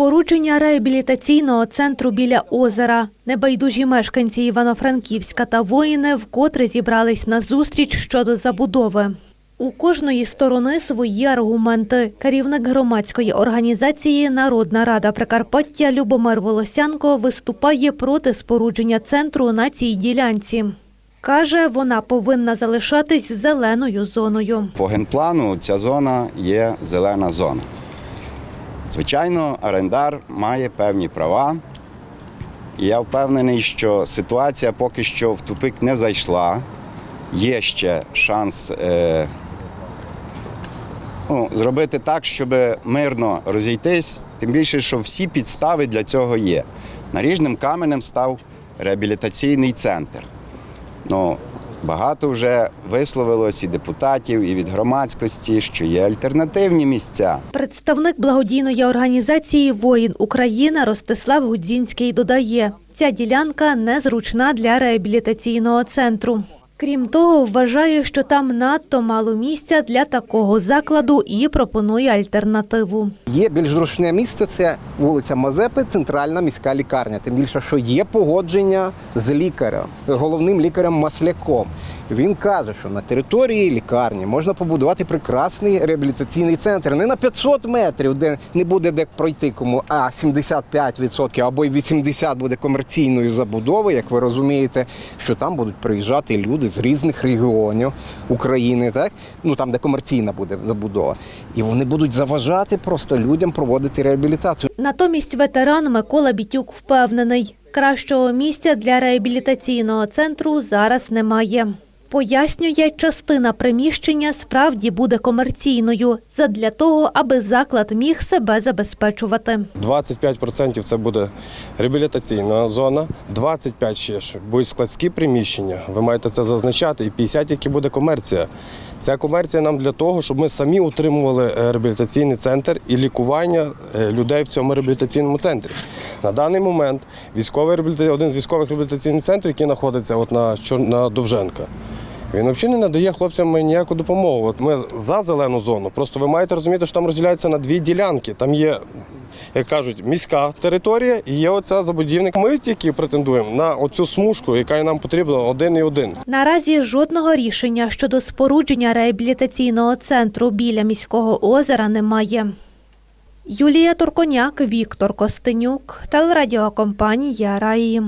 Спорудження реабілітаційного центру біля озера. Небайдужі мешканці Івано-Франківська та воїни вкотре зібрались на зустріч щодо забудови. У кожної сторони свої аргументи. Керівник громадської організації Народна рада Прикарпаття Любомир Волосянко виступає проти спорудження центру на цій ділянці. Каже, вона повинна залишатись зеленою зоною. По генплану ця зона є зелена зона. Звичайно, орендар має певні права. І я впевнений, що ситуація поки що в тупик не зайшла. Є ще шанс е, ну, зробити так, щоб мирно розійтись, тим більше, що всі підстави для цього є. Наріжним каменем став реабілітаційний центр. Ну, багато вже висловилось і депутатів, і від громадськості, що є альтернативні місця. Представник благодійної організації Воїн Україна Ростислав Гудзінський додає, ця ділянка незручна для реабілітаційного центру. Крім того, вважає, що там надто мало місця для такого закладу і пропонує альтернативу. Є більш зручне місце це вулиця Мазепи, центральна міська лікарня. Тим більше, що є погодження з лікарем, головним лікарем Масляком. Він каже, що на території лікарні можна побудувати прекрасний реабілітаційний центр не на 500 метрів, де не буде де пройти кому, а 75% або й 80% буде комерційною забудовою. Як ви розумієте, що там будуть приїжджати люди з різних регіонів України, так ну там, де комерційна буде забудова, і вони будуть заважати просто людям проводити реабілітацію. Натомість ветеран Микола Бітюк впевнений, кращого місця для реабілітаційного центру зараз немає. Пояснює, частина приміщення справді буде комерційною задля того, аби заклад міг себе забезпечувати. 25% це буде реабілітаційна зона, 25% ще ж будуть складські приміщення. Ви маєте це зазначати, і 50% які буде комерція. Ця комерція нам для того, щоб ми самі утримували е, реабілітаційний центр і лікування е, людей в цьому реабілітаційному центрі. На даний момент військовий один з військових реабілітаційних центрів, який знаходиться от на Довженка. Він взагалі не надає хлопцям ніяку допомогу. От ми за зелену зону. Просто ви маєте розуміти, що там розділяється на дві ділянки. Там є, як кажуть, міська територія і є оця забудівник. Ми тільки претендуємо на оцю смужку, яка нам потрібна один і один. Наразі жодного рішення щодо спорудження реабілітаційного центру біля міського озера немає. Юлія Турконяк, Віктор Костенюк, телерадіокомпанія Раї.